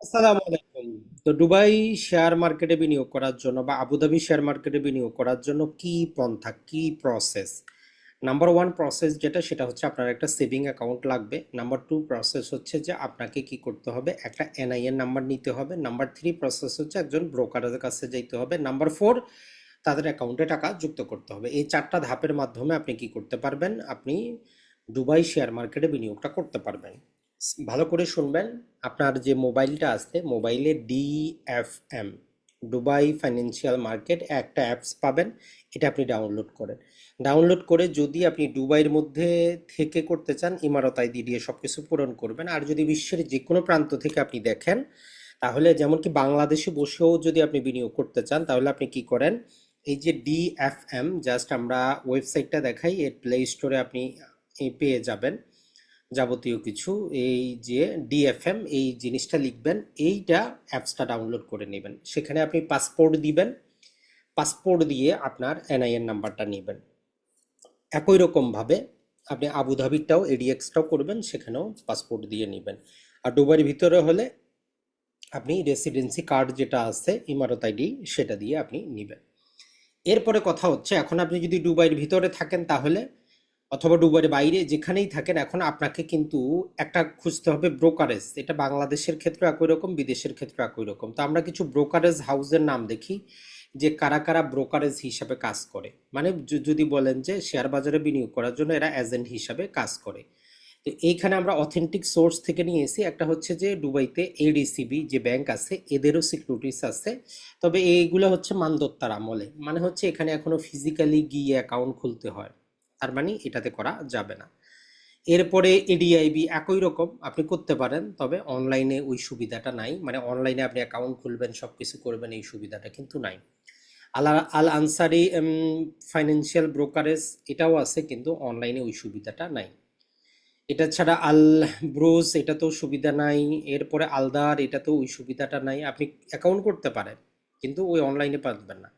আসসালামু আলাইকুম তো দুবাই শেয়ার মার্কেটে বিনিয়োগ করার জন্য বা আবুধাবি শেয়ার মার্কেটে বিনিয়োগ করার জন্য কি পন্থা, কি প্রসেস নাম্বার ওয়ান প্রসেস যেটা, সেটা হচ্ছে আপনার একটা সেভিং অ্যাকাউন্ট লাগবে। নাম্বার টু প্রসেস হচ্ছে যে আপনাকে কি করতে হবে? একটা এনআইএন নাম্বার নিতে হবে। নাম্বার থ্রি প্রসেস হচ্ছে একজন ব্রোকারের কাছে যেতে হবে। নাম্বার ফোর তাদের অ্যাকাউন্টে টাকা যুক্ত করতে হবে। এই চারটা ধাপের মাধ্যমে আপনি কি করতে পারবেন? আপনি দুবাই শেয়ার মার্কেটে বিনিয়োগটা করতে পারবেন। ভালো করে শুনবেন। আপনার যে মোবাইলটা আছে, মোবাইলে ডিএফএম, দুবাই ফাইন্যান্সিয়াল মার্কেট, একটা অ্যাপস পাবেন, এটা আপনি ডাউনলোড করেন। ডাউনলোড করে যদি আপনি দুবাইয়ের মধ্যে থেকে করতে চান, ইমারত আইডি দিয়ে সব কিছু পূরণ করবেন। আর যদি বিশ্বের যে কোনো প্রান্ত থেকে আপনি দেখেন, তাহলে যেমন কি বাংলাদেশে বসেও যদি আপনি বিনিয়োগ করতে চান, তাহলে আপনি কি করেন? এই যে ডিএফএম, জাস্ট আমরা ওয়েবসাইটটা দেখাই, এর প্লে স্টোরে আপনি পেয়ে যাবেন। যাবতীয় কিছু, এই যে ডিএফএম এই জিনিসটা লিখবেন, এইটা অ্যাপসটা ডাউনলোড করে নেবেন। সেখানে আপনি পাসপোর্ট দিবেন পাসপোর্ট দিয়ে আপনার এনআইএন নাম্বারটা নেবেন। একই রকমভাবে আপনি আবুধাবিরটাও এডিএক্সটাও করবেন, সেখানেও পাসপোর্ট দিয়ে নেবেন। আর দুবাইয়ের ভিতরে হলে আপনি রেসিডেন্সি কার্ড যেটা আছে, ইমারত আইডি সেটা দিয়ে আপনি নেবেন। এরপরে কথা হচ্ছে, এখন আপনি যদি দুবাইয়ের ভিতরে থাকেন, তাহলে অথবা ডুবাইয়ের বাইরে যেখানেই থাকেন, এখন আপনাকে কিন্তু একটা খুঁজতে হবে ব্রোকারেজ। এটা বাংলাদেশের ক্ষেত্রে একই রকম, বিদেশের ক্ষেত্রে একই রকম। তো আমরা কিছু ব্রোকারেজ হাউসের নাম দেখি, যে কারা কারা ব্রোকারেজ হিসাবে কাজ করে। মানে যদি বলেন যে শেয়ার বাজারে বিনিয়োগ করার জন্য এরা এজেন্ট হিসাবে কাজ করে। তো এইখানে আমরা অথেন্টিক সোর্স থেকে নিয়ে এসি, একটা হচ্ছে যে দুবাইতে এডিসিবি যে ব্যাংক আছে, এদেরও সিকিউরিটিস আছে। তবে এইগুলো হচ্ছে মানদত্তার আমলে। মানে হচ্ছে এখানে এখনও ফিজিক্যালি গিয়ে অ্যাকাউন্ট খুলতে হয়। তার মানে এটাতে করা যাবে না। এরপরে এডিআইবি একই রকম আপনি করতে পারেন, তবে অনলাইনে ওই সুবিধাটা নাই। মানে অনলাইনে আপনি অ্যাকাউন্ট খুলবেন সব কিছু করবেন, এই সুবিধাটা কিন্তু নাই। আল আল আনসারি ফাইন্যান্সিয়াল ব্রোকারেজ এটাও আছে, কিন্তু অনলাইনে ওই সুবিধাটা নাই। এটা ছাড়া আল ব্রোজ এটাতেও সুবিধা নাই। এরপরে আলদার এটাতেও ওই সুবিধাটা নাই। আপনি অ্যাকাউন্ট করতে পারেন, কিন্তু ওই অনলাইনে পারবেন না।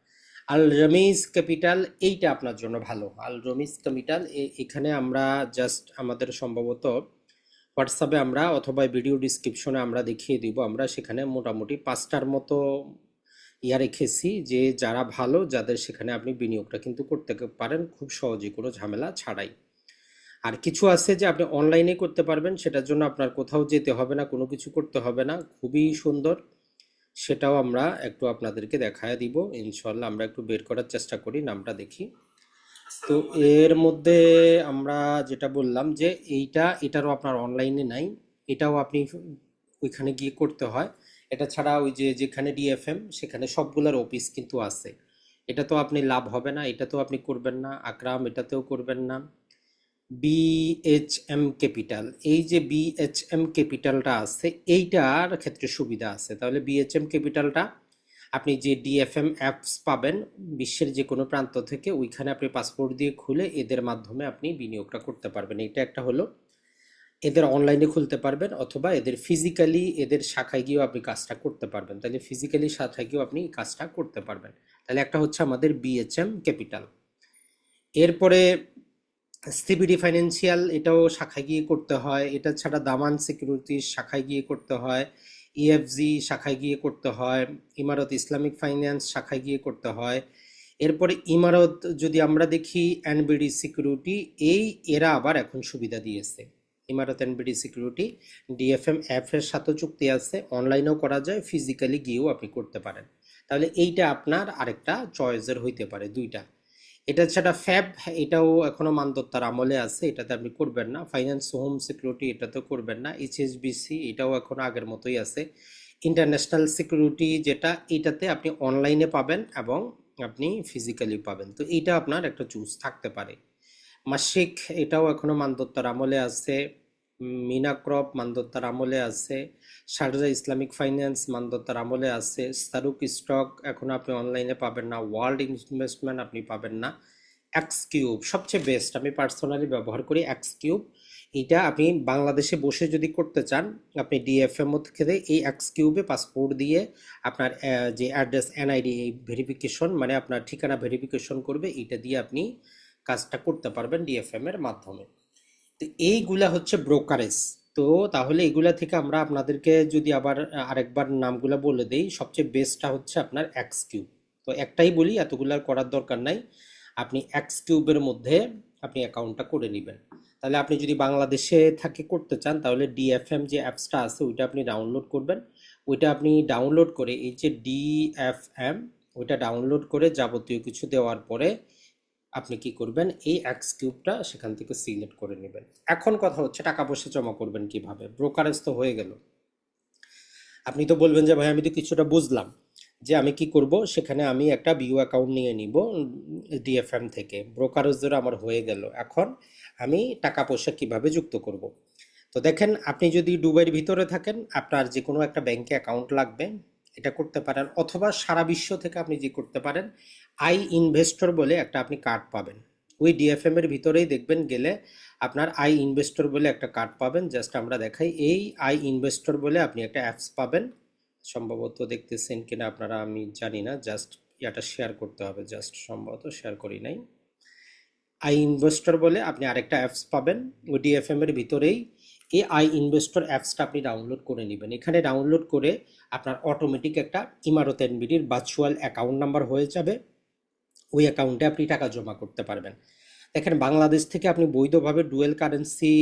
আল রমিজ ক্যাপিটাল এইটা আপনার জন্য ভালো। আল রমিজ ক্যাপিটাল এখানে আমরা জাস্ট আমাদের সম্ভবত হোয়াটসঅ্যাপে আমরা অথবা ভিডিও ডিসক্রিপশনে আমরা দেখিয়ে দিব। আমরা সেখানে মোটামুটি পাঁচটার মতো ইয়া রেখেছি যে, যারা ভালো যাদের সেখানে আপনি বিনিয়োগটা কিন্তু করতে পারেন খুব সহজে কোনো ঝামেলা ছাড়াই। আর কিছু আছে যে, আপনি অনলাইনে করতে পারবেন, সেটার জন্য আপনার কোথাও যেতে হবে না, কোনো কিছু করতে হবে না, খুবই সুন্দর। সেটাও আমরা একটু আপনাদেরকে দেখায় দিব। ইনশাল্লাহ আমরা একটু বের করার চেষ্টা করি, নামটা দেখি। তো এর মধ্যে আমরা যেটা বললাম যে এইটা, এটারও আপনার অনলাইনে নাই, এটাও আপনি ওইখানে গিয়ে করতে হয়। এটা ছাড়া ওই যে, যেখানে ডিএফএম সেখানে সবগুলোর অফিস কিন্তু আছে। এটা তো আপনি লাভ হবে না, এটা তো আপনি করবেন না, আকরাম এটাতেও করবেন না। বিএচএম ক্যাপিটাল এই যে বিএচএম ক্যাপিটালটা আছে, এইটার ক্ষেত্রে সুবিধা আছে। তাহলে বিএচএম ক্যাপিটালটা আপনি যে ডিএফএম অ্যাপস পাবেন, বিশ্বের যে কোনো প্রান্ত থেকে, ওইখানে আপনি পাসপোর্ট দিয়ে খুলে এদের মাধ্যমে আপনি বিনিয়োগটা করতে পারবেন। এটা একটা হলো, এদের অনলাইনে খুলতে পারবেন অথবা এদের ফিজিক্যালি এদের শাখায় গিয়েও আপনি কাজটা করতে পারবেন। তাহলে ফিজিক্যালি শাখায় গিয়েও আপনি কাজটা করতে পারবেন। তাহলে একটা হচ্ছে আমাদের বিএচএম ক্যাপিটাল এরপরে সিবিডি ফাইন্যান্সিয়াল এটাও শাখায় গিয়ে করতে হয়। এটা ছাড়া দামান সিকিউরিটিজ শাখায় গিয়ে করতে হয়। ইএফজি শাখায় গিয়ে করতে হয়। ইমারত ইসলামিক ফাইন্যান্স শাখায় গিয়ে করতে হয়। এরপরে ইমারত যদি আমরা দেখি এনবিডি সিকিউরিটি, এই এরা আবার এখন সুবিধা দিয়েছে। ইমারত এনবিডি সিকিউরিটি ডিএফএম অ্যাপ এর সাথেও চুক্তি আছে। অনলাইনেও করা যায় ফিজিক্যালি গিয়েও আপনি করতে পারেন। তাহলে এইটা আপনার আরেকটা চয়েসের হইতে পারে দুইটা। এটা ছাড়া ফ্যাব এটাও এখনও মানদত্তার আমলে আছে, এটাতে আপনি করবেন না। ফাইন্যান্স হোম সিকিউরিটি এটাতে করবেন না। এইচএসবিসি এটাও এখন আগের মতোই আছে। ইন্টারন্যাশনাল সিকিউরিটি যেটা, এটাতে আপনি অনলাইনে পাবেন এবং আপনি ফিজিক্যালি পাবেন। তো এইটা আপনার একটা চুজ থাকতে পারে। মাসিক, এটাও এখনও মানদত্তার আমলে আছে। মিনাক্রপ মানদত্তার আমলে আছে শারজা ইসলামিক ফাইন্যান্স মানদত্তার আমলে আছে সারুক স্টক এখন আপনি অনলাইনে পাবেন না, ওয়ার্ল্ড ইনভেস্টমেন্ট আপনি পাবেন না, এক্স কিউব, সবচেয়ে বেস্ট, আমি পার্সোনালি ব্যবহার করি এক্স কিউব, এটা আপনি বাংলাদেশে বসে যদি করতে চান, আপনি ডিএফএম থেকে এই এক্স কিউবে পাসপোর্ট দিয়ে আপনার যে অ্যাড্রেস এনআইডি এই ভেরিফিকেশন মানে আপনার ঠিকানা ভেরিফিকেশন করবে, এটা দিয়ে আপনি কাজটা করতে পারবেন ডিএফএম এর মাধ্যমে। তো এইগুলা হচ্ছে ব্রোকারেজ তো তাহলে এগুলা থেকে আমরা আপনাদেরকে যদি আবার আরেকবার নামগুলা বলে দেই, সবচেয়ে বেস্টটা হচ্ছে আপনার এক্স কিউব তো একটাই বলি এতগুলার করার দরকার নাই। আপনি এক্স কিউবের মধ্যে আপনি অ্যাকাউন্টটা করে নেবেন। তাহলে আপনি যদি বাংলাদেশে থাকে করতে চান, তাহলে ডিএফএম যে অ্যাপসটা আছে, ওইটা আপনি ডাউনলোড করবেন। ওইটা আপনি ডাউনলোড করে, এই যে ডিএফএম ওইটা ডাউনলোড করে যাবতীয় কিছু দেওয়ার পরে আপনি কি করবেন? এই এক্স কিউবটা সেখান থেকে সিলেক্ট করে নেবেন। এখন কথা হচ্ছে টাকা পয়সা জমা করবেন কীভাবে? ব্রোকারেজ তো হয়ে গেল। আপনি তো বলবেন যে, ভাই, আমি তো কিছুটা বুঝলাম যে আমি কি করব? সেখানে আমি একটা বিউ অ্যাকাউন্ট নিয়ে নিব ডিএফএম থেকে। ব্রোকারেজ ধরে আমার হয়ে গেল। এখন আমি টাকা পয়সা কীভাবে যুক্ত করব? তো দেখেন, আপনি যদি দুবাইয়ের ভিতরে থাকেন, আপনার যে কোনো একটা ব্যাংকে অ্যাকাউন্ট লাগবে। এটা করতে পারেন অথবা সারা বিশ্ব থেকে আপনি যে করতে পারেন, আই ইনভেস্টর বলে একটা আপনি কার্ড পাবেন। ওই ডিএফএম এর ভিতরেই দেখবেন গেলে আপনার আই ইনভেস্টর বলে একটা কার্ড পাবেন। জাস্ট আমরা দেখাই, এই আই ইনভেস্টর বলে আপনি একটা অ্যাপস পাবেন। সম্ভবত দেখতেছেন কিনা আপনারা, আমি জানি না, জাস্ট ইয়াটা শেয়ার করতে হবে, জাস্ট সম্ভবত শেয়ার করি নাই। আই ইনভেস্টর বলে আপনি আরেকটা অ্যাপস পাবেন। ওই ডিএফএম এর ভিতরেই এই আই ইনভেস্টর অ্যাপসটা আপনি ডাউনলোড করে নেবেন। এখানে ডাউনলোড করে আপনার অটোমেটিক একটা ইমারত এনবিডির ভার্চুয়াল অ্যাকাউন্ট নাম্বার হয়ে যাবে। ওই অ্যাকাউন্টে আপনি টাকা জমা করতে পারবেন। দেখেন বাংলাদেশ থেকে আপনি বৈধভাবে ডুয়েল কারেন্সি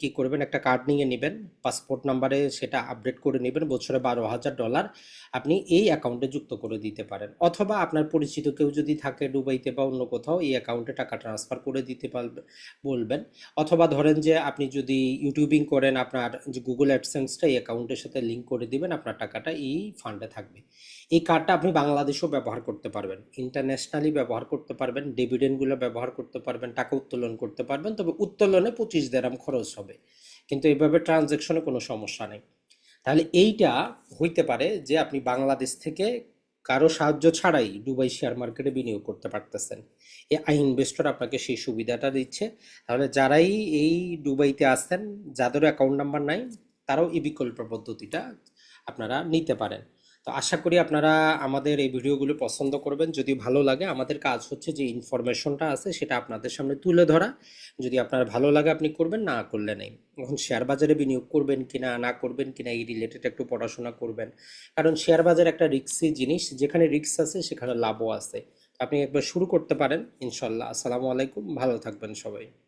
কি করবেন? একটা কার্ড নিয়ে নেবেন পাসপোর্ট নাম্বারে সেটা আপডেট করে নেবেন, বছরে বারো হাজার ডলার আপনি এই অ্যাকাউন্টে যুক্ত করে দিতে পারেন। অথবা আপনার পরিচিত কেউ যদি থাকে দুবাইতে বা অন্য কোথাও, এই অ্যাকাউন্টে টাকা ট্রান্সফার করে দিতে পারবে বলবেন। অথবা ধরেন যে আপনি যদি ইউটিউবিং করেন, আপনার যে গুগল অ্যাডসেন্সটা এই অ্যাকাউন্টের সাথে লিঙ্ক করে দিবেন, আপনার টাকাটা এই ফান্ডে থাকবে। এই কার্ডটা আপনি বাংলাদেশেও ব্যবহার করতে পারবেন। ইন্টারন্যাশনালি ব্যবহার করতে পারবেন ডিভিডেন্ডগুলো ব্যবহার করতে পারবেন, টাকা উত্তোলন করতে পারবেন। তবে উত্তোলনে পঁচিশ দেরাম খরচ হবে। কিন্তু এইভাবে ট্রানজ্যাকশনে কোনো সমস্যা নেই। তাহলে এইটা হইতে পারে যে আপনি বাংলাদেশ থেকে কারও সাহায্য ছাড়াই দুবাই শেয়ার মার্কেটে বিনিয়োগ করতে পারতেছেন। এই আই ইনভেস্টর আপনাকে সেই সুবিধাটা দিচ্ছে। তাহলে যারাই এই দুবাইতে আসছেন যাদের অ্যাকাউন্ট নাম্বার নাই, তারাও এই বিকল্প পদ্ধতিটা আপনারা নিতে পারেন। তো আশা করি আপনারা আমাদের এই ভিডিওগুলো পছন্দ করবেন। যদি ভালো লাগে, আমাদের কাজ হচ্ছে যে ইনফরমেশনটা আছে সেটা আপনাদের সামনে তুলে ধরা। যদি আপনার ভালো লাগে আপনি করবেন, না করলে নেই। এখন শেয়ার বাজারে বিনিয়োগ করবেন কিনা, না করবেন কিনা, এই রিলেটেড একটু পড়াশোনা করবেন। কারণ শেয়ার বাজার একটা রিক্সি জিনিস, যেখানে রিক্স আছে সেখানে লাভও আছে। আপনি একবার শুরু করতে পারেন, ইনশাল্লাহ। আসসালামু আলাইকুম, ভালো থাকবেন সবাই।